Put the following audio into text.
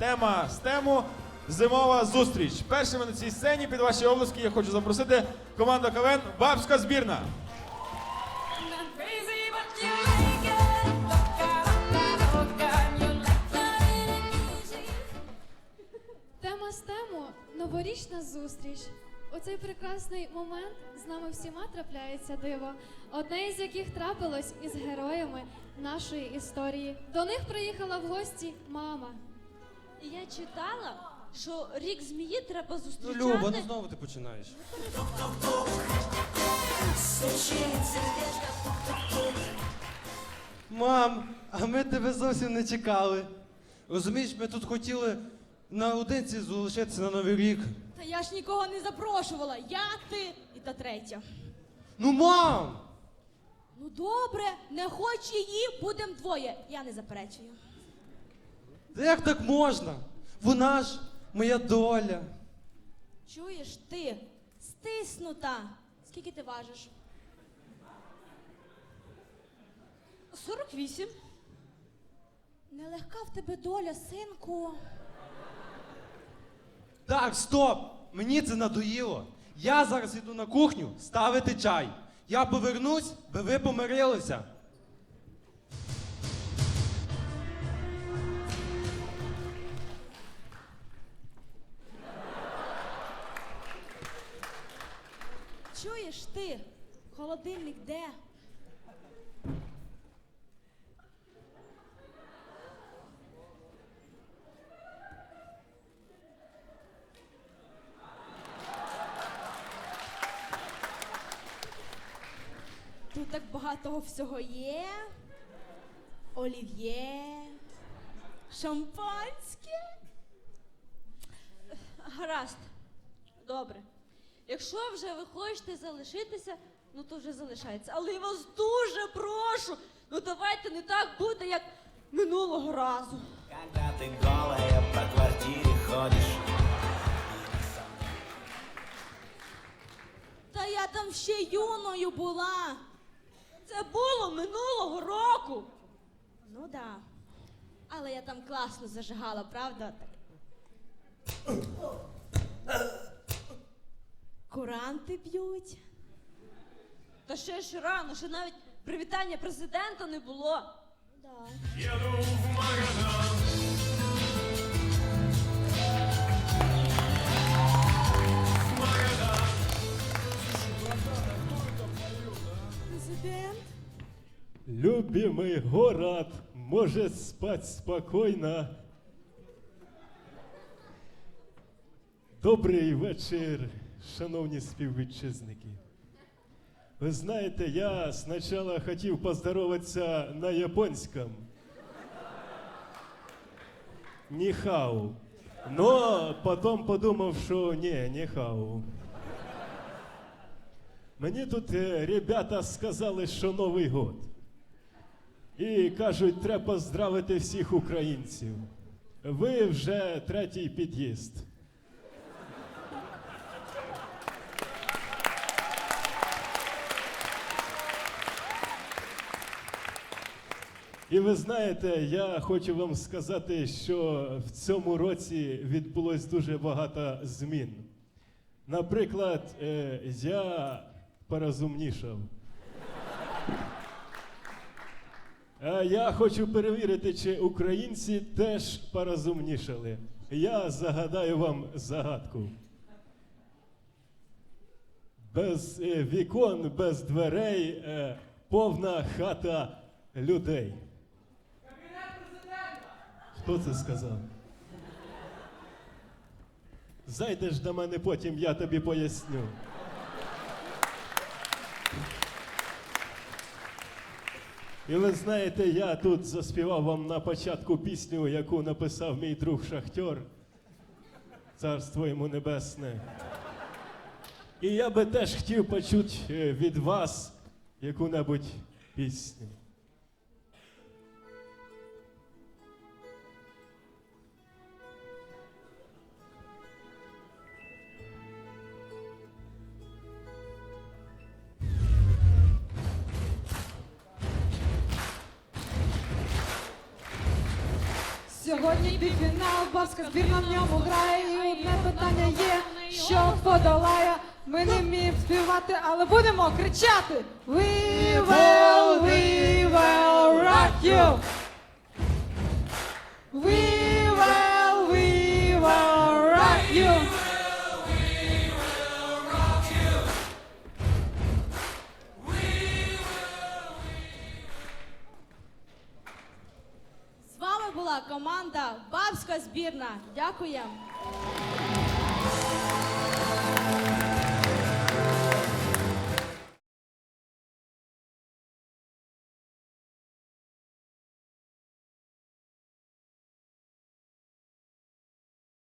тема стему Зимова зустріч. Першими на цій сцені під ваші обласки я хочу запросити команду КВН Бабська збірна. Тема стему новорічна зустріч. У цей прекрасний момент з нами всіма трапляється диво, одне із яких трапилось із героями нашої історії. До них приїхала в гості мама. І я читала, що рік змії треба Ну, зустрічати. Люба, ну знову ти починаєш. Мам, а ми тебе зовсім не чекали. Розумієш, ми тут хотіли наодинці залишитися на Новий рік. Та я ж нікого не запрошувала. Я, ти і та третя. Ну, мам! Ну добре, не хоч її, будем двоє. Я не заперечую. Та як так можна? Вона ж моя доля. Чуєш ти? Стиснута. Скільки ти важиш? 48. Нелегка в тебе доля, синку. Так, стоп! Мені це надоїло. Я зараз іду на кухню ставити чай. Я повернусь, би ви помирилися. Чуєш ти? Холодильник де? Тут так багато всього є. Олів'є, шампанське. Гаразд. Добре. Якщо вже ви хочете залишитися, ну то вже залишається. Але я вас дуже прошу. Ну давайте не так буде, як минулого разу. Когда ты голая по квартире ходишь Та я там ще юною була. Це було минулого року. Ну да. Але я там класно зажигала, правда? Куранти б'ють. Та ще ж рано, ще навіть привітання президента не було. Да. Президент. Любимый город может спать спокойно. Добрий вечір, шановні співвітчизники. Ви знаєте, я спочатку хотів поздороватися на японському. Ніхау. Но потім подумав, що ні, ніхау. Мені тут е, ребята сказали, що Новий год. І кажуть, треба поздравити всіх українців. Ви вже третій під'їзд. І ви знаєте, я хочу вам сказати, що в цьому році відбулось дуже багато змін. Наприклад, е, я порозумнішав. А я хочу перевірити, чи українці теж порозумнішали. Я загадаю вам загадку. Без е, вікон, без дверей, е, повна хата людей. Хто це сказав? Зайдеш до мене потім, я тобі поясню. І ви знаєте, я тут заспівав вам на початку пісню, яку написав мій друг Шахтер. Царство йому небесне. І я би теж хотів почути е, від вас яку-небудь пісню. Сьогодні півфінал, баска збірна в ньому грає. І одне питання є, що подолає. Ми не вміємо співати, але будемо кричати. We will, we will rock you. We команда Бабська збірна. Дякуємо.